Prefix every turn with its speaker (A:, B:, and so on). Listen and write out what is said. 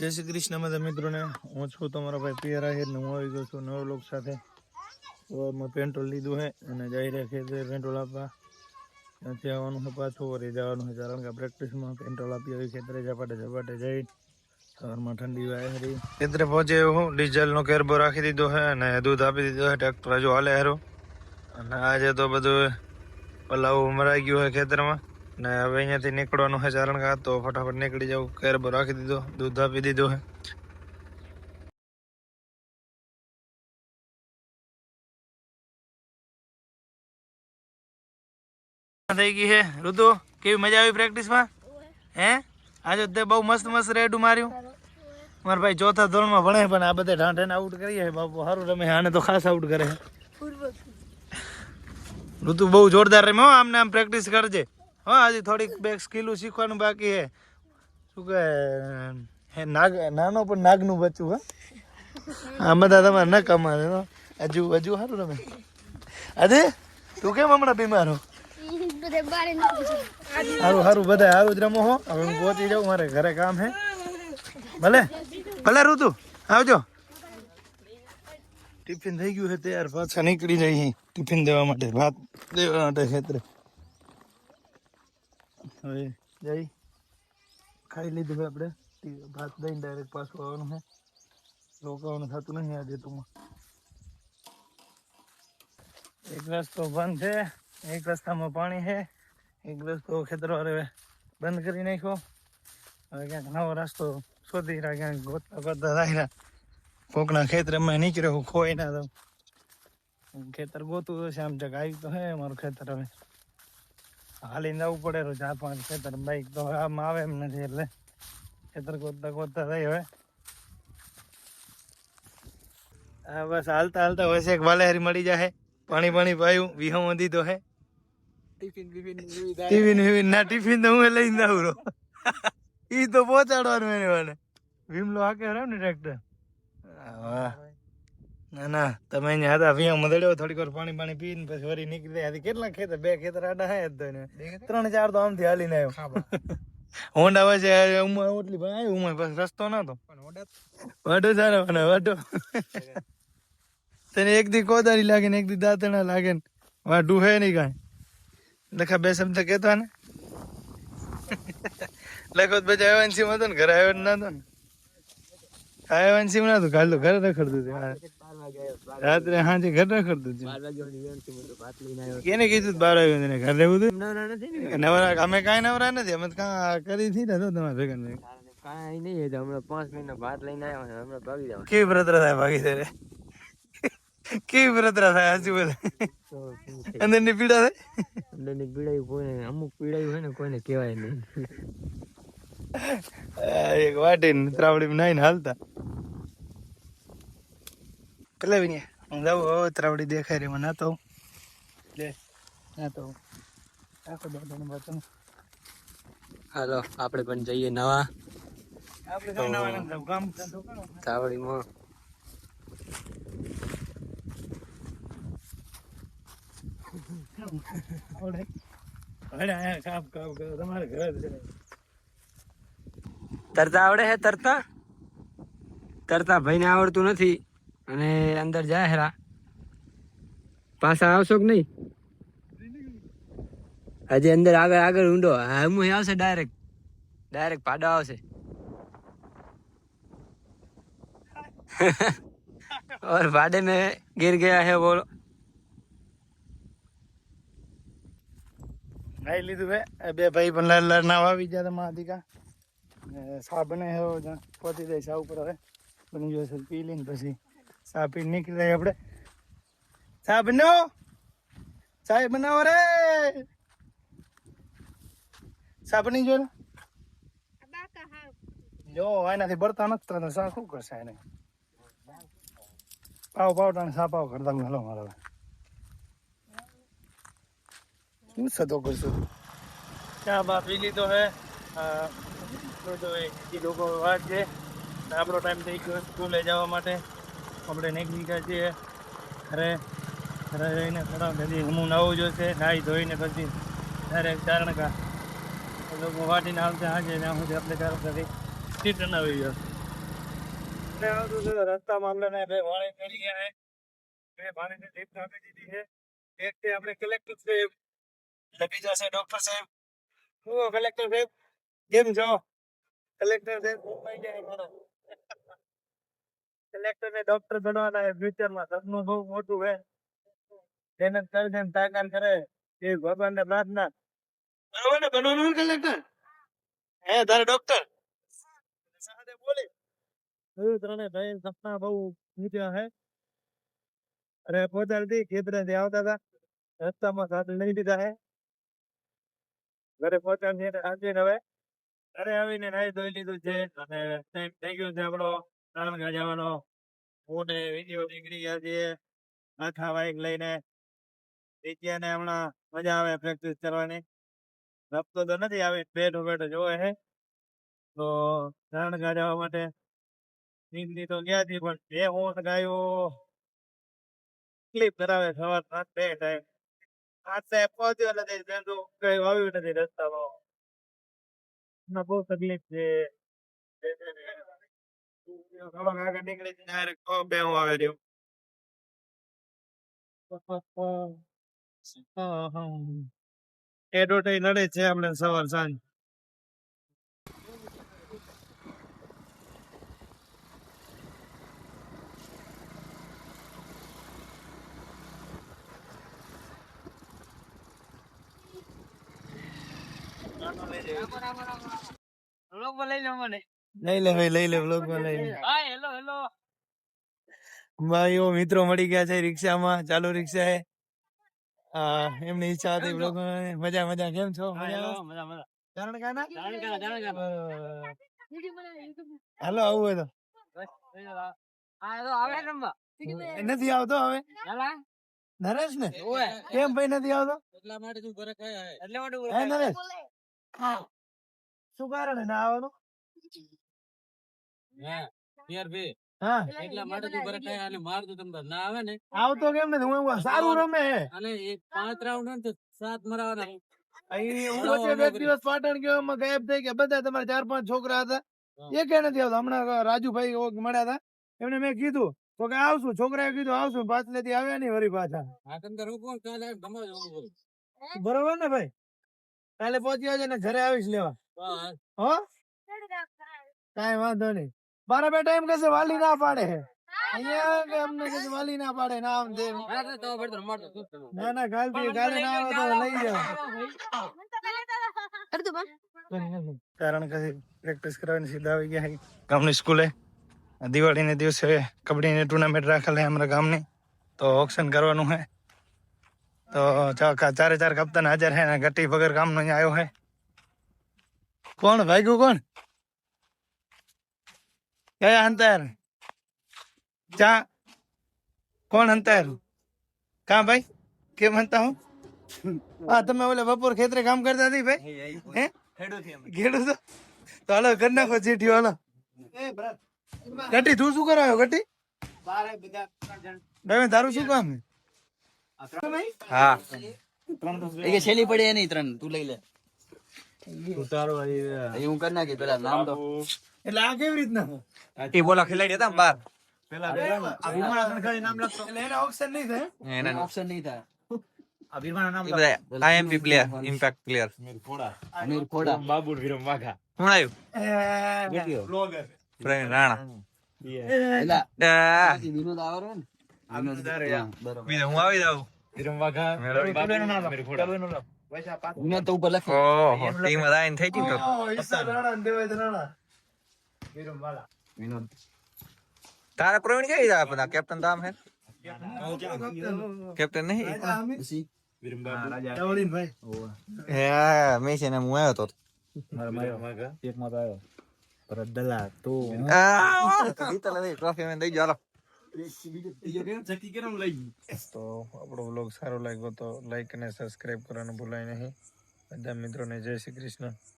A: જય શ્રી કૃષ્ણ બધા મિત્રોને. હું છું તમારો ભાઈ પિયર આહિર ને હું આવી ગયો છું નવ લોક સાથે સવારમાં પેટ્રોલ લીધું છે અને જઈ રહ્યા ખેતરે પેટ્રોલ આપવા. ત્યાંથી આવવાનું છે પાછું, વળી જવાનું છે કારણ કે પ્રેક્ટિસમાં પેટ્રોલ આપી આવી ખેતરે ઝપાટે ઝપાટે જઈ, સવારમાં ઠંડી વાય હરી ખેતરે પહોંચે હું, ડીઝલનો કેરબો રાખી દીધો છે અને દૂધ આપી દીધો છે ટ્રેક્ટર હજુ હાલે હારું. અને આજે તો બધું પલાવું મરાઈ ગયું છે ખેતરમાં. ને હવે અહીંયાથી નીકળવાનું છે ચારણ કા તો ફટાફટ નીકળી જાવ કેરબો રાખી દીધો દૂધ આપી દીધો છે. થઈ ગઈ છે. ઋતુ કેવી મજા આવી પ્રેક્ટિસમાં? હે? આજે તે બહુ મસ્ત મસ્ત રેડું માર્યું. મારા ભાઈ ચોથા ધોરણમાં ભણે પણ આ બધા ઢાંઢેને આઉટ કરીએ છે બાપુ. સારું રમે. આને તો ખાસ આઉટ કરે ઋતુ બહુ જોરદાર રમ્યો આમને આમ પ્રેક્ટિસ કરજે. હો, હજી થોડીક બે સ્કિલો શીખવાનું બાકી હે. શું કે હે, નાગ, નાનો પણ નાગનું બચ્ચું, હા. આ બધા તમારે ન કમાશે હજુ હજુ સારું તમે અરે તું કેમ હમણાં બીમાર હો? સારું સારું બધા સારું જ રમો, હો. હવે હું પહોંચી જાઉં, મારે ઘરે કામ હે. ભલે. ભલે, ઋતુ, આવજો. ટિફિન થઈ ગયું છે તૈયાર, પાછા નીકળી જઈએ. ટિફિન દેવા માટે, ભાત દેવા માટે ખેતરે. હવે જઈ. ખાઈ લીધું આપણે. ભાત દઈને ડાયરેક્ટ પાછું આવવાનું છે. રોકાવાનું થતું નહીં આજે તું એક રસ્તો બંધ છે. એક રસ્તામાં પાણી છે. એક રસ્તો ખેતર વાળે બંધ કરી નાખ્યો. હવે ક્યાંક નવો રસ્તો શોધી રહ્યા, ક્યાંક ગોતતા ગોતતા રાખ્યા કોકના ખેતરમાં નીકળ્યો ખોઈ ના તો. ખેતર ગોતું હશે આમ જગ આવી તો હે મારું ખેતર હવે. હાલીને જવું પડે રોજ ચાર પાંચ ખેતર બાઈક તો આમ આવે એમ નથી એટલે ખેતર ગોતતા ગોતતા થઈ હવે. હા બસ હાલતા હાલતા હોય એક વાલેહારી મળી જાય પાણી પાણી પાયું વિહો તો હે. ટિફિન વિફિન ના ટિફિન તો હું લઈને આવું રહો ઈ તો પહોંચાડવાનું એને મને વિમલો હાકે હરાવ ને ટ્રેક્ટર વાહ ના ના તમે અહીંયા હતા અહીંયા મદડ્યો થોડીક વાર પાણી પાણી પીને પછી વળી નીકળી ગયા કેટલા ખેતર? બે ખેતર આડા હે તો ત્રણ ચાર તો આમથી હાલીને આવ્યો. હોન્ડા વચ્ચે ઉમર ઓટલી પણ આવ્યું ઉમર પછી રસ્તો નતો. વાટો સારો અને વાટો. તને એક દી કોદારી લાગે ને એક દી દાંતણા લાગે ને. વાટું હે નહીં કાંઈ. લખા બે શબ્દ કહેતા ને. લખો તો બજા આવ્યા માં હતો ને ઘરે આવ્યો ના હતો ને. આવ્યા સિમ ના હતું કાલ તો ઘરે રખડતું હતું. રાત્રે હાજે ઘર રાખર હતું કેને કીધું બાર આવ્યું તને ઘર રહેવું હતું નવરા અમે કાંઈ નવરા નથી અમે કાં કરી થી ને તમારા ભેગા ને.
B: કાંઈ નહીં હમણાં પાંચ મિનિટ ભાત લઈને આવ્યો હમણાં ભાગી જાવ
A: કેવી બળતરા થાય ભાગી જાય કેવી વ્રતરા થાય હજુ બધા અંદરની પીડા થાય?
B: અંદરની પીડાયું કોઈને અમુક પીડાયું હોય ને કોઈને કહેવાય નહીં.
A: એક વાટી ને ત્રાવડી નાઈને હાલતા. પેલા વિને હું જાઉં હવે ત્રાવડી દેખાય રે મને ના તો લે નાતો આવું. આખો દાદાનું બાતો
B: હાલો આપણે પણ જઈએ નવા. તાવડીમાં
A: આવડે. આવડે, કાપ કાપ કરો. તમારે ઘરે જ
B: તરતા આવડે હે તરતા? તરતા ભાઈને આવડતું નથી. અને અંદર જાય હેરા પાછા આવશો કે નહીં હજી અંદર આગળ આગળ ઊંડો હમ આવશે ડાયરેક્ટ ડાયરેક્ટ પાડો આવશે और भाड़े में गिर गया है वो
A: નાઈ લીધું હે એ બે ભાઈ પણ લાલ લાલ નાવા આવી ગયા હતા દીકા સા બને હે હવે જ્યાં પહોંચી જાય સા ઉપર હવે બની ગયો છે પી લઈને પછી સા નીકળે આપણે. સાહેબ નો સાહેબ બનાવો રે? સા બની જો જો એનાથી બળતા નથી થતા સા શું કરશે એને? પાવ પાવ ટાણે સા પાવ કરતા હલો મારો શું સતો કરશું? ચા બા પી લીધો હે? આ, તો એ લોકો વાત છે. આપણો ટાઈમ થઈ ગયો સ્કૂલે જવા માટે. આપણે નીકળી ગયા છીએ. ઘરે ઘરે જઈને થોડા બધી હું નવું જોશે નાહી ધોઈને પછી ડાયરેક્ટ ચારણકા એ લોકો વાટીને આવતા આજે ત્યાં સુધી આપણે ચાર કરી રિટર્ન આવી ગયો આપણે આવતું છે બે વાળે કરી ગયા હે બે ભાણીને lift આપી દીધી છે. એક છે આપણે કલેક્ટર સાહેબ, એટલે બીજા છે ડોક્ટર સાહેબ. હું કલેક્ટર સાહેબ? કેમ છો? કલેક્ટર કલેક્ટર ને ડોક્ટર બનવાના છે ફ્યુચરમાં સપનું બહુ મોટું છે. મહેનત કરે છે કરે એ ભગવાનને પ્રાર્થના. બરોબર ને બનવાનું કલેક્ટર હે, તારે ડોક્ટર પોતાથી ખેતરેથી આવતા હતા. રસ્તામાં સાથે લઈ લીધા હે ઘરે પહોંચાડી આજે હવે ઘરે આવીને નાઈ ધોઈ લીધું છે અને ટાઈમ થઈ ગયો છે આપણો. નાનગા જવાનો હું ને વીડિયો નીકળી ગયા છીએ. આખા બાઈક લઈને. વિદ્યાને હમણાં મજા આવે પ્રેક્ટિસ કરવાની. રમતો તો નથી આવી, બેઠો બેઠો જોવે છે. તો નાનગા ગાજવા માટે નીકળી તો ગયા હતી પણ બે હું ગાયો. ક્લિપ કરાવે સવાર સાત બે ટાઈમ આજ સાહેબ પહોંચ્યો નથી મેં કઈ આવ્યું નથી રસ્તામાં. બહુ તકલીફ છે. થોડોક આગળ નીકળી ડાયરેક્ટ બે હું આવે રહ્યો એડવર્ટાઈ નડે છે આપણે સવાર સાંજ લઈ લે ભાઈ લઈ લે બ્લોગમાં લઈ લે. ભાઈઓ મિત્રો મળી ગયા છે રિક્ષામાં. ચાલુ રિક્ષા હે એમની ઈચ્છા હતી બ્લોગ મજા મજા. કેમ છો? મજા ચારણ કાના બરાબર. હાલો આવું હોય તો. એ નથી આવતો હવે. નરેશ ને? કેમ ભાઈ નથી આવતો? હે નરેશ? શું કારણ હે ના આવવાનું? હા
C: એટલા માટે તું બરે કઈ માર દઉં તમને ના આવે ને.
A: આવતો કેમ નથી? હું સારું રમે.
C: અને એક પાંચ રાઉન્ડ ને સાત મરાવાના.
A: અહીં હું વચ્ચે બે દિવસ પાટણ ગયો એમાં ગાયબ થઈ ગયા. બધા તમારા ચાર પાંચ છોકરા હતા.
C: હા.
A: નથી આવતો? હમણાં રાજુભાઈ મળ્યા હતા. એમને મેં કીધું તો કે આવશું. છોકરાએ કીધું આવશું. પાછલેથી આવ્યા નહીં વરી પાછા.
C: તમ કાલે.
A: બરોબર ને ભાઈ? કાલે પહોંચી આવજો ને ઘરે આવીશ લેવા.
C: બસ.
A: હો? કાંઈ વાંધો નહીં. મારા બેટા એમ કહેશે વાલી ના પાડે. છે અહીંયા કે અમને કહેશે વાલી ના પાડે ને આમ તેમ
C: ના, ના, તો બેઠો રમાડતો તું જ તમે.
A: ના ના કાલથી કાલે ના આવે તો લઈ જાવ કારણ કે પ્રેક્ટિસ કરવાની સીધા આવી ગયા ગામની સ્કૂલે. દિવાળીને દિવસે કબડ્ડીની ટુર્નામેન્ટ રાખેલી અમારા ગામની. તો ઓક્શન કરવાનું છે. તો ચા- ચારે ચાર કપ્તાન હાજર હે ગટી વગર કામનો અહીંયા આવ્યો હે કોણ ભાગ્યું કોણ? કયા અંતર? ચા? કોણ અંતર? કા ભાઈ? કેમ હંતા હું? હા તમે ઓલે બપોર ખેતરે કામ કરતા હતી ભાઈ? હે? ખેડૂત છો? તો હાલો કરી નાખો ચીઠી હાલો. ગટી તું શું કરાયો ગટી ભાઈ તારું શું કામ
B: હા.
C: એ કે છેલ્લી પડી એની ત્રણ તું લઈ લે. એ હું કરી નાખી પેલા નામ તો.
A: એટલે આ કેવી રીતના
B: એ બોલા ખેલાડી હતા બાર?
A: પેલા આ ખાલી નામ લખતો. એટલે એના ઓપ્શન નહીં થાય?
B: એના
C: ઓપ્શન નહીં થાય.
A: આ નામ
B: એ IMP player impact player
C: Amir Khoda.
B: શું આવ્યું
A: બ્લોગર
B: પ્રવીણ રાણા.
C: પેલા વિનોદ આવે ને? વિનોદ ત્યાં,
B: હું આવી જાઉં?
C: વિનોદ તો ઉપર લખે.
B: ઓહો ટીમ આઈને થઈ ગઈ તો.
C: વિનોદ.
B: તારે પ્રવીણ કઈ જાય બધા કેપ્ટન તામ હે? કેપ્ટન નહીં?
C: પછી
B: હે મેસી ને હું આવ્યો તો. આ, જીતેલા નહીં, ટ્રોફી મેં દઈ હાલો.
A: તો આપણો બ્લોગ સારો લાગ્યો તો લાઈક અને સબસ્ક્રાઈબ કરવાનું ભૂલાય નહીં. બધા મિત્રોને જય શ્રી કૃષ્ણ.